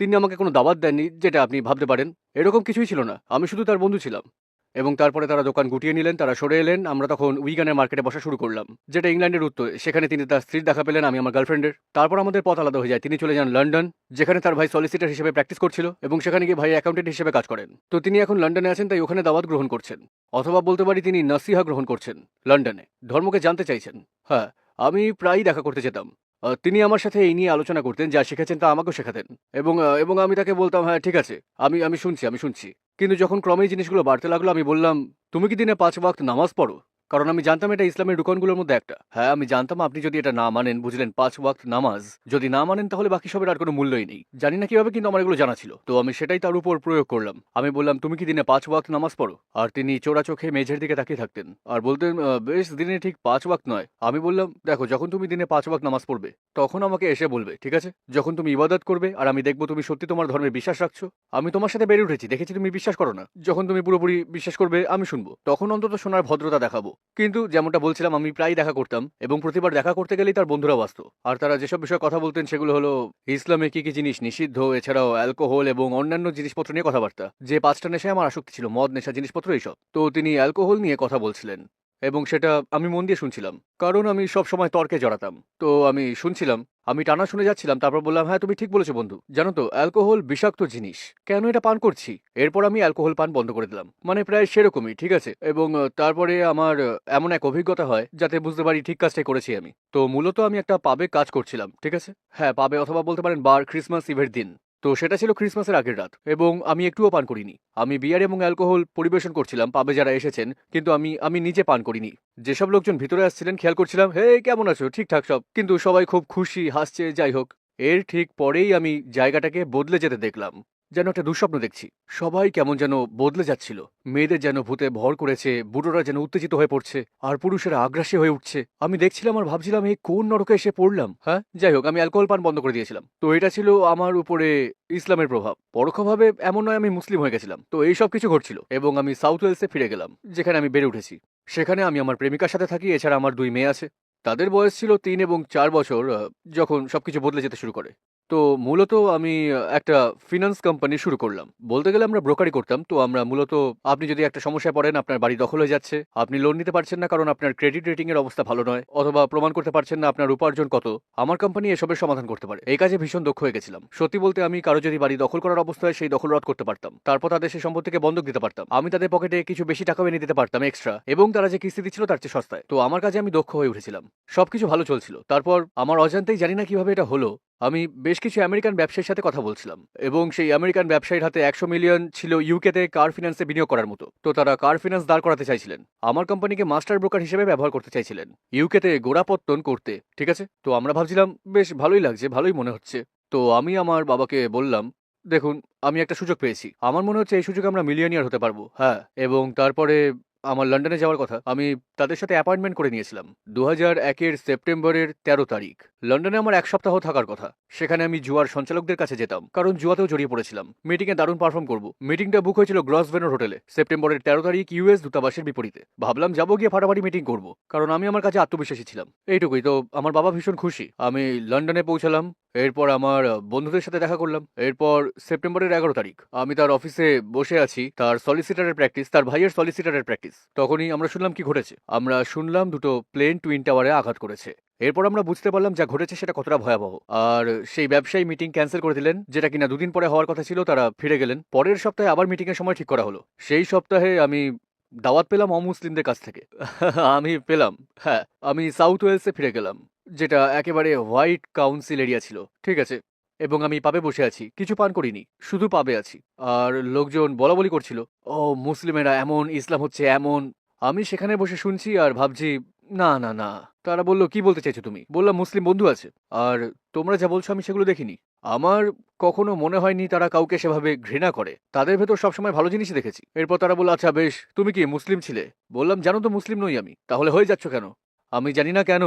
তিনি আমাকে কোনো দাওয়াত দেননি, যেটা আপনি ভাবতে পারেন। এরকম কিছুই ছিল না। আমি শুধু তার বন্ধু ছিলাম। এবং তারপরে তারা দোকান গুটিয়ে নিলেন, তারা সরে এলেন, আমরা তখন উইগানের মার্কেটে বসা শুরু করলাম। যেটা ইংল্যান্ডের উত্তরে, সেখানে তিনি তার স্ত্রীর দেখা পেলেন, আমি আমার গার্লফ্রেন্ডের। তারপর আমাদের পথ আলাদা হয়ে যায়। তিনি চলে যান লন্ডন, যেখানে তার ভাই সলিসিটার হিসেবে প্র্যাকটিস করছিল এবং সেখানে গিয়ে ভাই অ্যাকাউন্টেন্ট হিসেবে কাজ করেন। তো তিনি এখন লন্ডনে আছেন, তাই ওখানে দাওয়াত গ্রহণ করছেন। অথবা বলতে পারি তিনি নাসিহা গ্রহণ করছেন লন্ডনে। ধর্মকে জানতে চাইছেন। হ্যাঁ আমি প্রায়ই দেখা করতে যেতাম। তিনি আমার সাথে এই নিয়ে আলোচনা করতেন, যা শিখেছেন তা আমাকেও শেখাতেন। এবং এবং আমি তাকে বলতাম হ্যাঁ ঠিক আছে, আমি আমি শুনছি আমি শুনছি। কিন্তু যখন ক্রমেই জিনিসগুলো বাড়তে লাগল, আমি বললাম, তুমি কি দিনে পাঁচ ওয়াক্ত নামাজ পড়ো? কারণ আমি জানতাম এটা ইসলামের রুকনগুলোর মধ্যে একটা। হ্যাঁ আমি জানতাম আপনি যদি এটা না মানেন, বুঝলেন, পাঁচ ওয়াক্ত নামাজ যদি না মানেন, তাহলে বাকি সবের আর কোনো মূল্যই নেই। জানি না কীভাবে, কিন্তু আমার এগুলো জানা ছিল। তো আমি সেটাই তার উপর প্রয়োগ করলাম। আমি বললাম, তুমি কি দিনে পাঁচ ওয়াক্ত নামাজ পড়ো? আর তিনি চোরা চোখে মেঝের দিকে তাকিয়ে থাকতেন। আর বলতেন বেশ, দিনে ঠিক পাঁচ ওয়াক্ত নয়। আমি বললাম, দেখো, যখন তুমি দিনে পাঁচ ওয়াক্ত নামাজ পড়বে, তখন আমাকে এসে বলবে, ঠিক আছে? যখন তুমি ইবাদত করবে আর আমি দেখব তুমি সত্যি তোমার ধর্মে বিশ্বাস রাখছো। আমি তোমার সাথে বেড়ে উঠেছি, দেখেছি তুমি বিশ্বাস করো না। যখন তুমি পুরোপুরি বিশ্বাস করবে, আমি শুনব। তখন অন্তত শোনার ভদ্রতা দেখাবো। কিন্তু যেমনটা বলছিলাম, আমি প্রায় দেখা করতাম এবং প্রতিবার দেখা করতে গেলেই তার বন্ধুরা আসতো আর তারা যেসব বিষয়ে কথা বলতেন সেগুলো হলো ইসলামে কি কি জিনিস নিষিদ্ধ, এছাড়াও অ্যালকোহল এবং অন্যান্য জিনিসপত্র নিয়ে কথাবার্তা। যে পাঁচটা নেশায় আমার আসক্তি ছিল, মদ, নেশা, জিনিসপত্র এইসব। তো তিনি অ্যালকোহল নিয়ে কথা বলছিলেন। এবং সেটা আমি মন দিয়ে শুনছিলাম। কারণ আমি সব সময় তর্কে জড়াতাম। তো আমি শুনছিলাম, আমি টানা শুনে যাচ্ছিলাম, তারপর বললাম হ্যাঁ তুমি ঠিক বলেছ বন্ধু। জানো তো, অ্যালকোহল বিষাক্ত জিনিস। কেন এটা পান করছি? এরপর আমি অ্যালকোহল পান বন্ধ করে দিলাম। মানে প্রায় সেরকমই, ঠিক আছে? এবং তারপরে আমার এমন এক অভিজ্ঞতা হয়, যাতে বুঝতে পারি ঠিক কাজটাই করেছি আমি। তো মূলত আমি একটা পাবে কাজ করছিলাম, ঠিক আছে? হ্যাঁ পাবে অথবা বলতে পারেন বার ক্রিসমাস ইভের দিন। তো সেটা ছিল ক্রিসমাসের আগের রাত, এবং আমি একটুও পান করিনি। আমি বিয়ার এবং অ্যালকোহল পরিবেশন করছিলাম, পাবে যারা এসেছেন, কিন্তু আমি আমি নিজে পান করিনি। যেসব লোকজন ভিতরে আসছিলেন, খেয়াল করছিলাম, হে, কেমন আছো? ঠিকঠাক সব? কিন্তু সবাই খুব খুশি, হাসছে, যাই হোক। এর ঠিক পরেই আমি জায়গাটাকে বদলে যেতে দেখলাম। যেন একটা দুঃস্বপ্ন দেখছি। সবাই কেমন যেন বদলে যাচ্ছিল। মেয়েদের যেন ভূতে ভর করেছে, বুড়োরা যেন উত্তেজিত হয়ে পড়ছে, আর পুরুষেরা আগ্রাসী হয়ে উঠছে। আমি দেখছিলাম আর ভাবছিলাম এই কোন নরকে এসে পড়লাম হ্যাঁ? যাই হোক, আমি অ্যালকোহল পান বন্ধ করে দিয়েছিলাম। তো এটা ছিল আমার উপরে ইসলামের প্রভাব। পরোক্ষভাবে এমন নয় আমি মুসলিম হয়ে গেছিলাম। তো এই সব কিছু ঘটছিল এবং আমি সাউথ ওয়েলসে ফিরে গেলাম, যেখানে আমি বেড়ে উঠেছি। সেখানে আমি আমার প্রেমিকার সাথে থাকি, এছাড়া আমার দুই মেয়ে আছে। তাদের বয়স ছিল তিন এবং চার বছর যখন সবকিছু বদলে যেতে শুরু করে। তো মূলত আমি একটা ফিনান্স কোম্পানি শুরু করলাম। বলতে গেলে আমরা ব্রোকারি করতাম, তো আমরা মূলত, আপনি যদি একটা সমস্যায় পড়েন, আপনার বাড়ি দখল হয়ে যাচ্ছে। আপনি লোন নিতে পারছেন না কারণ আপনার ক্রেডিট রেটিং এর অবস্থা ভালো নয়, অথবা প্রমাণ করতে পারছেন না আপনার উপার্জন কত। আমার কোম্পানি এসবের সমাধান করতে পারে। এই কাজে ভীষণ দক্ষ হয়ে গেছিলাম। সত্যি বলতে আমি কারও যদি বাড়ি দখল করার অবস্থায় সেই দখল রদ করতে পারতাম। তারপর তাদের সেই সম্পত্তিকে বন্ধক দিতে পারতাম। আমি তাদের পকেটে কিছু বেশি টাকা এনে দিতে পারতাম এক্সট্রা এবং তারা যে কিস্তি দিচ্ছিল তার চেয়ে সস্তায়। তো আমার কাজে আমি দক্ষ হয়ে উঠেছিলাম। সবকিছু ভালো চলছিল। তারপর আমার অজান্তেই জানি না কীভাবে এটা হলো। আমি বেশ কিছু আমেরিকান ব্যবসায়ীর সাথে কথা বলছিলাম এবং সেই আমেরিকান ব্যবসায়ীর হাতে একশো মিলিয়ন ছিল ইউকেতে কার ফিনান্সে বিনিয়োগ করার মতো। তো তারা কার ফিনান্স দাঁড় করাতে চাইছিলেন? আমার কোম্পানিকে মাস্টার ব্রোকার হিসেবে ব্যবহার করতে চাইছিলেন। ইউকেতে গোড়াপত্তন করতে, ঠিক আছে? তো আমরা ভাবছিলাম, বেশ ভালোই লাগছে, ভালোই মনে হচ্ছে। তো আমি আমার বাবাকে বললাম, দেখুন, আমি একটা সুযোগ পেয়েছি। আমার মনে হচ্ছে এই সুযোগে আমরা মিলিয়নিয়ার হতে পারব। হ্যাঁ এবং তারপরে আমার লন্ডনে যাওয়ার কথা, আমি তাদের সাথে অ্যাপয়েন্টমেন্ট করে নিয়েছিলাম। দু হাজার একের সেপ্টেম্বরের তেরো তারিখ। লন্ডনে আমার এক সপ্তাহ থাকার কথা। সেখানে আমি জুয়ার সঞ্চালকদের কাছে যেতাম। কারণ জুয়াতেও জড়িয়ে পড়েছিলাম। মিটিংয়ে দারুণ পারফর্ম করব। মিটিংটা বুক হয়েছিল গ্রসভেনর হোটেলে সেপ্টেম্বরের তেরো তারিখ ইউএস দূতাবাসের বিপরীতে। ভাবলাম যাব গিয়ে ফাটাফাটি মিটিং করব। কারণ আমি আমার কাছে আত্মবিশ্বাসী ছিলাম। এইটুকুই। তো আমার বাবা ভীষণ খুশি। আমি লন্ডনে পৌঁছালাম। এরপর আমার বন্ধুদের সাথে দেখা করলাম। এরপর সেপ্টেম্বরের এগারো তারিখ। আমি তার অফিসে বসে আছি, তার সলিসিটারের প্র্যাকটিস তার ভাইয়ের সলিসিটারের প্র্যাকটিস তখনই আমরা শুনলাম কি ঘটেছে। আমরা শুনলাম দুটো প্লেন টুইন টাওয়ারে আঘাত করেছে। এরপর আমরা বুঝতে পারলাম যা ঘটেছে সেটা কতটা ভয়াবহ। আর সেই ব্যবসায়ী মিটিং ক্যান্সেল করে দিলেন, যেটা কিনা দুদিন পরে হওয়ার কথা ছিল, তারা ফিরে গেলেন। পরের সপ্তাহে আবার মিটিং এর সময় ঠিক করা হলো। সেই সপ্তাহে আমি দাওয়াত পেলাম অমুসলিমদের কাছ থেকে। আমি পেলাম হ্যাঁ আমি সাউথ ওয়েলসে ফিরে গেলাম। যেটা একেবারে হোয়াইট কাউন্সিল এরিয়া ছিল, ঠিক আছে? এবং আমি পাবে বসে আছি, কিছু পান করিনি, শুধু পাবে আছি। আর লোকজন বলা বলি করছিল, ও, মুসলিমেরা এমন, ইসলাম হচ্ছে এমন। আমি সেখানে বসে শুনছি আর ভাবছি, না না না। তারা বলল, কি বলতে চাইছো তুমি? বললাম, মুসলিম বন্ধু আছে। আর তোমরা যা বলছো আমি সেগুলো দেখিনি। আমার কখনো মনে হয়নি তারা কাউকে সেভাবে ঘৃণা করে। তাদের ভেতর সবসময় ভালো জিনিসই দেখেছি। এরপর তারা বলল আচ্ছা বেশ, তুমি কি মুসলিম ছিলে? বললাম, জানো তো, মুসলিম নই আমি। তাহলে হয়ে যাচ্ছ কেন? আমি জানি না কেন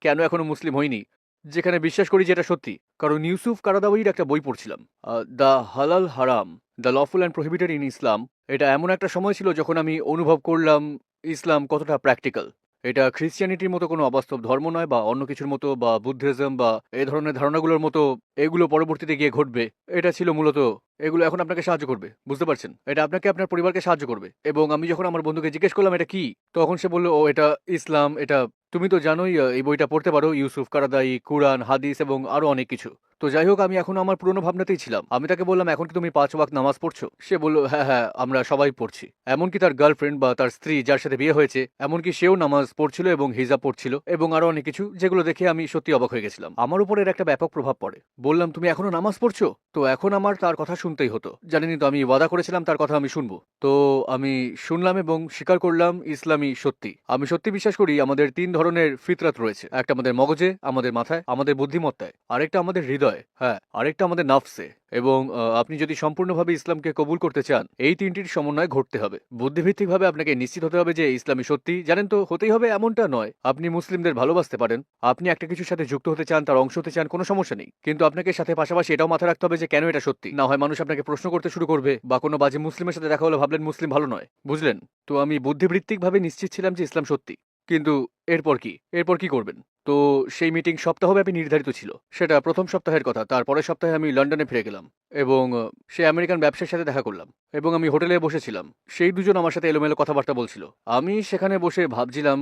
কেন এখনও মুসলিম হইনি যেখানে বিশ্বাস করি যে এটা সত্যি। কারণ ইউসুফ কারাদাবির একটা বই পড়ছিলাম। দ্য হালাল হারাম, the lawful and prohibited in Islam. এটা এমন একটা সময় ছিল যখন আমি অনুভব করলাম ইসলাম কতটা প্র্যাকটিক্যাল এটা খ্রিস্টিয়ানিটির মতো কোনো অবাস্তব ধর্ম নয় বা অন্য কিছুর মতো বা বুদ্ধিজম বা এই ধরনের ধারণাগুলোর মতো এগুলো পরবর্তীতে গিয়ে ঘটবে। এটা ছিল মূলত এগুলো এখন আপনাকে সাহায্য করবে। বুঝতে পারছেন? এটা আপনাকে আপনার পরিবারকে সাহায্য করবে। এবং আমি যখন আমার বন্ধুকে জিজ্ঞেস করলাম, এটা কি? তখন সে বলল, ও, এটা ইসলাম, এটা, তুমি তো জানোই, এই বইটা পড়তে পারো, ইউসুফ কারাদাই কুরআন, হাদিস এবং আরও অনেক কিছু। তো যাই হোক আমি এখন আমার পুরনো ভাবনাতেই ছিলাম। আমি তাকে বললাম, এখন কি তুমি পাঁচ ওয়াক্ত নামাজ পড়ছো? সে বলল হ্যাঁ হ্যাঁ আমরা সবাই পড়ছি। এমনকি তার গার্লফ্রেন্ড বা তার স্ত্রী যার সাথে বিয়ে হয়েছে, এমনকি সেও নামাজ পড়ছিল এবং হিজাব পড়ছিল এবং আরও অনেক কিছু, যেগুলো দেখে আমি সত্যি অবাক হয়ে গেছিলাম। আমার উপর এর একটা ব্যাপক প্রভাব পড়ে। বললাম, তুমি এখনও নামাজ পড়ছো? তো এখন আমার তার কথা শুনতেই হতো। জানিনি তো, আমি ওয়াদা করেছিলাম, তার কথা আমি শুনব। তো আমি শুনলাম এবং স্বীকার করলাম ইসলামী সত্যি। আমি সত্যি বিশ্বাস করি, আমাদের তিন ধরনের ফিতরাত রয়েছে। একটা আমাদের মগজে, আমাদের মাথায়, আমাদের বুদ্ধিমত্তায়। আরেকটা আমাদের হৃদয়। হ্যাঁ আরেকটা আমাদের নাফসে। এবং আপনি যদি সম্পূর্ণভাবে ইসলামকে কবুল করতে চান, এই তিনটির সমন্বয় ঘটতে হবে। বুদ্ধিভিত্তিকভাবে আপনাকে নিশ্চিত হতে হবে যে ইসলামী সত্যি। জানেন তো, হতেই হবে এমনটা নয়। আপনি মুসলিমদের ভালোবাসতে পারেন। আপনি একটা কিছুর সাথে যুক্ত হতে চান, তার অংশ হতে চান, কোনো সমস্যা নেই। কিন্তু আপনাকে সাথে পাশাপাশি এটাও মাথায় রাখতে হবে যে, কেন এটা সত্যি? না হয় মানুষ আপনাকে প্রশ্ন করতে শুরু করবে, বা কোনো বাজে মুসলিমের সাথে দেখা হলে ভাবলেন মুসলিম ভালো নয়। বুঝলেন? তো আমি বুদ্ধিবৃত্তিকভাবে নিশ্চিত ছিলাম যে, ইসলাম সত্যি। কিন্তু এরপর কি? এরপর কি করবেন? তো সেই মিটিং সপ্তাহব্যাপী নির্ধারিত ছিল। সেটা প্রথম সপ্তাহের কথা তারপরের সপ্তাহে আমি লন্ডনে ফিরে গেলাম এবং সে আমেরিকান ব্যবসার সাথে দেখা করলাম এবং আমি হোটেলে বসেছিলাম। সেই দুজন আমার সাথে এলোমেলো কথাবার্তা বলছিল। আমি সেখানে বসে ভাবছিলাম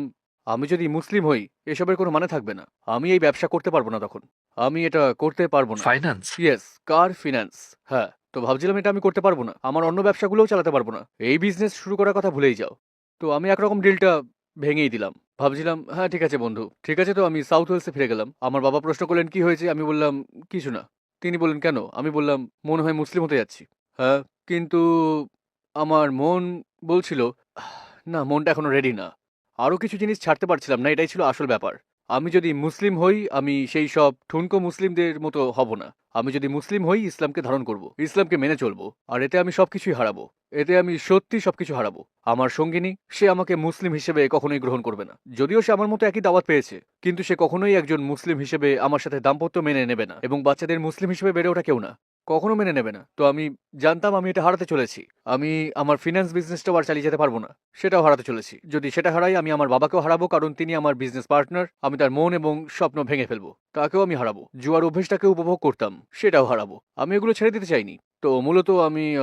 আমি যদি মুসলিম হই এসবের কোনো মানে থাকবে না। আমি এই ব্যবসা করতে পারব না তখন। আমি এটা করতে পারব না। ফাইন্যান্স ইয়েস কার ফিনান্স হ্যাঁ তো ভাবছিলাম এটা আমি করতে পারব না। আমার অন্য ব্যবসাগুলোও চালাতে পারব না। এই বিজনেস শুরু করার কথা ভুলেই যাও। তো আমি একরকম ডিলটা ভেঙেই দিলাম। ভাবছিলাম হ্যাঁ ঠিক আছে বন্ধু, ঠিক আছে তো, আমি সাউথ ওয়েলসে ফিরে গেলাম। আমার বাবা প্রশ্ন করলেন, কি হয়েছে? আমি বললাম, কিছু না। তিনি বললেন, কেন? আমি বললাম, মনে হয় মুসলিম হতে যাচ্ছি। হ্যাঁ কিন্তু আমার মন বলছিল, না, মনটা এখনও রেডি না। আরও কিছু জিনিস ছাড়তে পারছিলাম না, এটাই ছিল আসল ব্যাপার। আমি যদি মুসলিম হই, আমি সেই সব ঠুনকো মুসলিমদের মতো হব না। আমি যদি মুসলিম হই, ইসলামকে ধারণ করব। ইসলামকে মেনে চলবো। আর এতে আমি সবকিছুই হারাবো। এতে আমি সত্যি সবকিছু হারাবো। আমার সঙ্গিনী, সে আমাকে মুসলিম হিসেবে কখনোই গ্রহণ করবে না। যদিও সে আমার মতো একই দাওয়াত পেয়েছে, কিন্তু সে কখনোই একজন মুসলিম হিসেবে আমার সাথে দাম্পত্য মেনে নেবে না এবং বাচ্চাদের মুসলিম হিসেবে বেড়ে ওঠা কেউ না। কখনো মেনে নেবে না। তো আমি জানতাম আমি এটা হারাতে চলেছি। আমি আমার ফিনান্স বিজনেসটাও আর চালিয়ে যেতে পারব না। সেটাও হারাতে চলেছি। যদি সেটা হারাই, আমি আমার বাবাকেও হারাবো, কারণ তিনি আমার বিজনেস পার্টনার আমি তার মন এবং স্বপ্ন ভেঙে ফেলব। তাকেও আমি হারাবো। জুয়ার অভ্যেসটাকে উপভোগ করতাম, সেটাও হারাবো। আমি এগুলো ছেড়ে দিতে চাইনি। তো মূলত আমি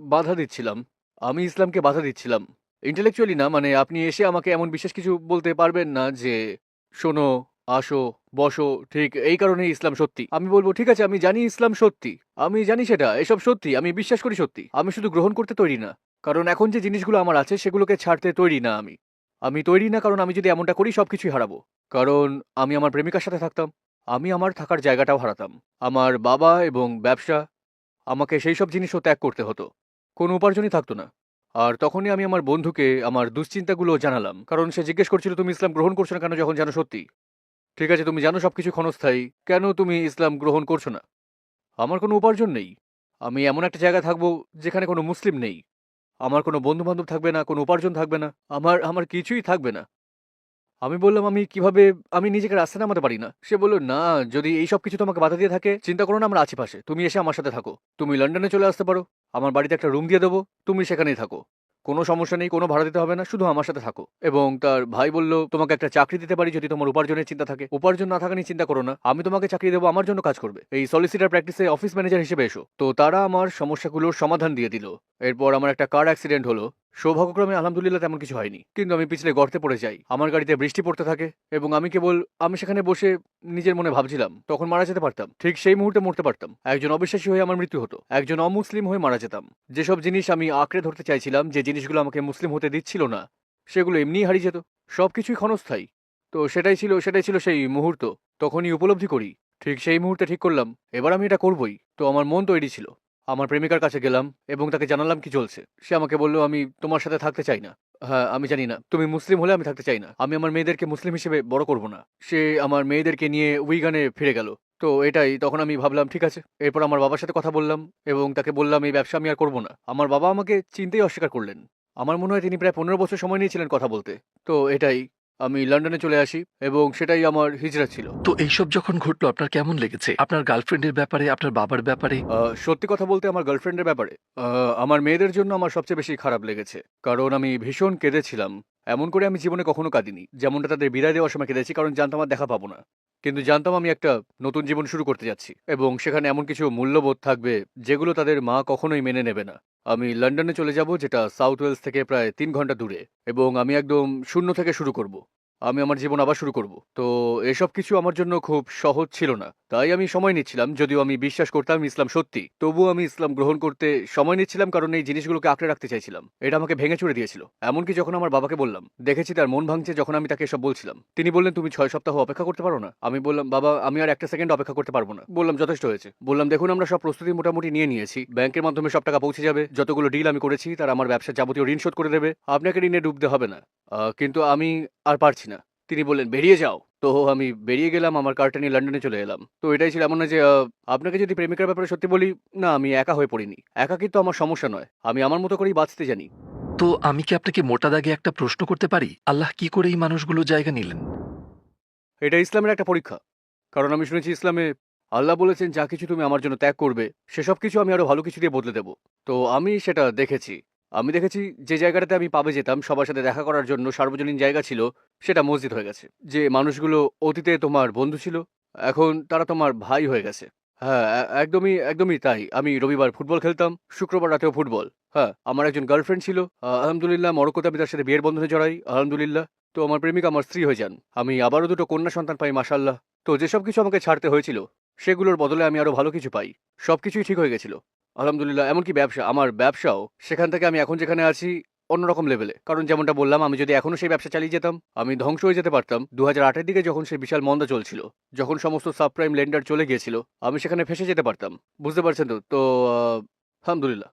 বাধা দিচ্ছিলাম। আমি ইসলামকে বাধা দিচ্ছিলাম। ইন্টেলেকচুয়ালি না মানে আপনি এসে আমাকে এমন বিশেষ কিছু বলতে পারবেন না যে, শোনো আসো, বসো, ঠিক এই কারণেই ইসলাম সত্যি। আমি বলব, ঠিক আছে, আমি জানি ইসলাম সত্যি। আমি জানি সেটা, এসব সত্যি, আমি বিশ্বাস করি সত্যি। আমি শুধু গ্রহণ করতে তৈরি না। কারণ এখন যে জিনিসগুলো আমার আছে, সেগুলোকে ছাড়তে তৈরি না আমি। আমি তৈরি না কারণ আমি যদি এমনটা করি, সবকিছুই হারাবো। কারণ আমি আমার প্রেমিকার সাথে থাকতাম। আমি আমার থাকার জায়গাটাও হারাতাম। আমার বাবা এবং ব্যবসা, আমাকে সেই সব জিনিসও ত্যাগ করতে হতো। কোনো উপার্জনই থাকতো না। আর তখনই আমি আমার বন্ধুকে, আমার দুশ্চিন্তাগুলো জানালাম। কারণ সে জিজ্ঞেস করছিল, তুমি ইসলাম গ্রহণ করছ না কেন? যখন জানো সত্যি। ঠিক আছে, তুমি জানো সবকিছু ক্ষণস্থায়ী। কেন তুমি ইসলাম গ্রহণ করছ না? আমার কোনো উপার্জন নেই। আমি এমন একটা জায়গায় থাকব যেখানে কোনো মুসলিম নেই। আমার কোনো বন্ধু বান্ধব থাকবে না, কোনো উপার্জন থাকবে না। আমার আমার কিছুই থাকবে না। আমি বললাম, আমি কীভাবে, আমি নিজেকে রাস্তা নামাতে পারি না? সে বলল, না, যদি এই সব কিছু তোমাকে বাধা দিয়ে থাকে, চিন্তা করো না, আমার আশেপাশে তুমি এসে আমার সাথে থাকো। তুমি লন্ডনে চলে আসতে পারো। আমার বাড়িতে একটা রুম দিয়ে দেবো। তুমি সেখানেই থাকো। কোনো সমস্যা নেই, কোনো ভাড়া দিতে হবে না, শুধু আমার সাথে থাকো। এবং তার ভাই বলল, তোমাকে একটা চাকরি দিতে পারি যদি তোমার উপার্জনের চিন্তা থাকে। উপার্জন না থাকা নিয়ে চিন্তা করো না, আমি তোমাকে চাকরি দেবো, আমার জন্য কাজ করবে। এই সলিসিটার প্র্যাকটিসে অফিস ম্যানেজার হিসেবে এসো। তো তারা আমার সমস্যাগুলোর সমাধান দিয়ে দিল। এরপর আমার একটা কার অ্যাক্সিডেন্ট হলো। সৌভাগ্যক্রমে আলহামদুলিল্লাহ তেমন কিছু হয়নি। কিন্তু আমি পিছলে গর্তে পড়ে যাই। আমার গাড়িতে বৃষ্টি পড়তে থাকে এবং আমি কেবল আমি সেখানে বসে নিজের মনে ভাবছিলাম, তখন মারা যেতে পারতাম। ঠিক সেই মুহূর্তে মরতে পারতাম। একজন অবিশ্বাসী হয়ে আমার মৃত্যু হতো। একজন অমুসলিম হয়ে মারা যেতাম। যেসব জিনিস আমি আঁকড়ে ধরতে চাইছিলাম, যে জিনিসগুলো আমাকে মুসলিম হতে দিচ্ছিল না, সেগুলো এমনিই হারিয়ে যেত। সবকিছুই ক্ষণস্থায়ী। তো সেটাই ছিল সেটাই ছিল সেই মুহূর্ত। তখনই উপলব্ধি করি। ঠিক সেই মুহূর্তে ঠিক করলাম, এবার আমি এটা করবই। তো আমার মন তৈরি ছিল। আমার প্রেমিকার কাছে গেলাম এবং তাকে জানালাম কি চলছে। সে আমাকে বলল, আমি তোমার সাথে থাকতে চাই না। হ্যাঁ আমি জানি না। তুমি মুসলিম হলে আমি থাকতে চাই না। আমি আমার মেয়েদেরকে মুসলিম হিসেবে বড় করব না। সে আমার মেয়েদেরকে নিয়ে উইগানে ফিরে গেল। তো এটাই, তখন আমি ভাবলাম, ঠিক আছে। এরপর আমার বাবার সাথে কথা বললাম এবং তাকে বললাম, এই ব্যবসা আমি আর করব না। আমার বাবা আমাকে চিনতেই অস্বীকার করলেন। আমার মনে হয় তিনি প্রায় পনেরো বছর সময় নিয়েছিলেন কথা বলতে। তো এটাই আমি লন্ডনে চলে আসি এবং সেটাই আমার হিজরা ছিল। তো এইসব যখন ঘটলো আপনার কেমন লেগেছে? আপনার গার্লফ্রেন্ডের ব্যাপারে আপনার বাবার ব্যাপারে? আহ, সত্যি কথা বলতে আমার গার্লফ্রেন্ডের ব্যাপারে। আহ, আমার মেয়েদের জন্য আমার সবচেয়ে বেশি খারাপ লেগেছে। কারণ আমি ভীষণ কেঁদেছিলাম। এমন করে আমি জীবনে কখনো কাঁদিনি, যেমনটা তাদের বিদায় দেওয়ার সময় কেঁদেছি, কারণ জানতাম আর দেখা পাবো না। কিন্তু জানতাম আমি একটা নতুন জীবন শুরু করতে যাচ্ছি, এবং সেখানে এমন কিছু মূল্যবোধ থাকবে যেগুলো তাদের মা কখনোই মেনে নেবে না। আমি লন্ডনে চলে যাব, যেটা সাউথ ওয়েলস থেকে প্রায় তিন ঘণ্টা দূরে, এবং আমি একদম শূন্য থেকে শুরু করব। আমি আমার জীবন আবার শুরু করব। তো এসব কিছু আমার জন্য খুব সহজ ছিল না। তাই আমি সময় নিচ্ছিলাম, যদিও আমি বিশ্বাস করতাম ইসলাম সত্যি। তবুও আমি ইসলাম গ্রহণ করতে সময় নিচ্ছিলাম কারণ এই জিনিসগুলোকে আঁকড়ে রাখতে চাইছিলাম। এটা আমাকে ভেঙে চুরে দিয়েছিল। এমনকি যখন আমার বাবাকে বললাম, দেখেছি তার মন ভাঙছে যখন আমি তাকে এসব বলছিলাম, তিনি বললেন, তুমি ছয় সপ্তাহ অপেক্ষা করতে পারো না? আমি বললাম, বাবা, আমি আর একটা সেকেন্ড অপেক্ষা করতে পারব না। বললাম, যথেষ্ট হয়েছে। বললাম, দেখুন, আমরা সব প্রস্তুতি মোটামুটি নিয়ে নিয়েছি। ব্যাংকের মাধ্যমে সব টাকা পৌঁছে যাবে। যতগুলো ডিল আমি করেছি, তারা আমার ব্যবসার যাবতীয় ঋণ শোধ করে দেবে। আপনাকে ঋণে ডুবতে হবে না। কিন্তু আমি আর পারছি না। তিনি বললেন বেরিয়ে যাও। তো আমি বেরিয়ে গেলাম আমার কারটা নিয়ে লন্ডনে চলে এলাম। তো এটাই ছিল এমন না যে আপনাকে যদি প্রেমিকার ব্যাপারে সত্যি বলি না আমি একা হয়ে পড়িনি। একা কিন্তু আমার সমস্যা নয়। আমি আমার মতো করেই বাঁচতে জানি। তো আমি কি আপনাকে মোটা দাগে একটা প্রশ্ন করতে পারি? আল্লাহ কি করে এই মানুষগুলো জায়গা নিলেন? এটা ইসলামের একটা পরীক্ষা। কারণ আমি শুনেছি ইসলামে আল্লাহ বলেছেন যা কিছু তুমি আমার জন্য ত্যাগ করবে সেসব কিছু আমি আরও ভালো কিছু দিয়ে বদলে দেব। তো আমি সেটা দেখেছি। আমি দেখেছি যে জায়গাটাতে আমি পাবে যেতাম, সবার সাথে দেখা করার জন্য সার্বজনীন জায়গা ছিল, সেটা মসজিদ হয়ে গেছে। যে মানুষগুলো অতীতে তোমার বন্ধু ছিল, এখন তারা তোমার ভাই হয়ে গেছে। হ্যাঁ একদমই একদমই তাই। আমি রবিবার ফুটবল খেলতাম, শুক্রবার রাতেও ফুটবল। হ্যাঁ আমার একজন গার্লফ্রেন্ড ছিল। আলহামদুলিল্লাহ, মরক্কোতে আমি তার সাথে বিয়ের বন্ধনে জড়াই, আলহামদুলিল্লাহ। তো আমার প্রেমিকা আমার স্ত্রী হয়ে যান। আমি আবারও দুটো কন্যা সন্তান পাই মাসাল্লাহ তো যেসব কিছু আমাকে ছাড়তে হয়েছিল, সেগুলোর বদলে আমি আরও ভালো কিছু পাই। সবকিছুই ঠিক হয়ে গেছিল। আলহামদুলিল্লাহ, এমনকি ব্যবসা, আমার ব্যবসাও সেখান থেকে আমি এখন যেখানে আছি অন্যরকম লেভেলে কারণ যেমনটা বললাম, আমি যদি এখনও সেই ব্যবসা চালিয়ে যেতাম, আমি ধ্বংস হয়ে যেতে পারতাম দু হাজার দিকে যখন সেই বিশাল মন্দা চলছিল, যখন সমস্ত সাবপ্রাইম লেন্ডার চলে গিয়েছিল, আমি সেখানে ফেসে যেতে পারতাম। বুঝতে পারছেন তো? তো আলহামদুলিল্লাহ।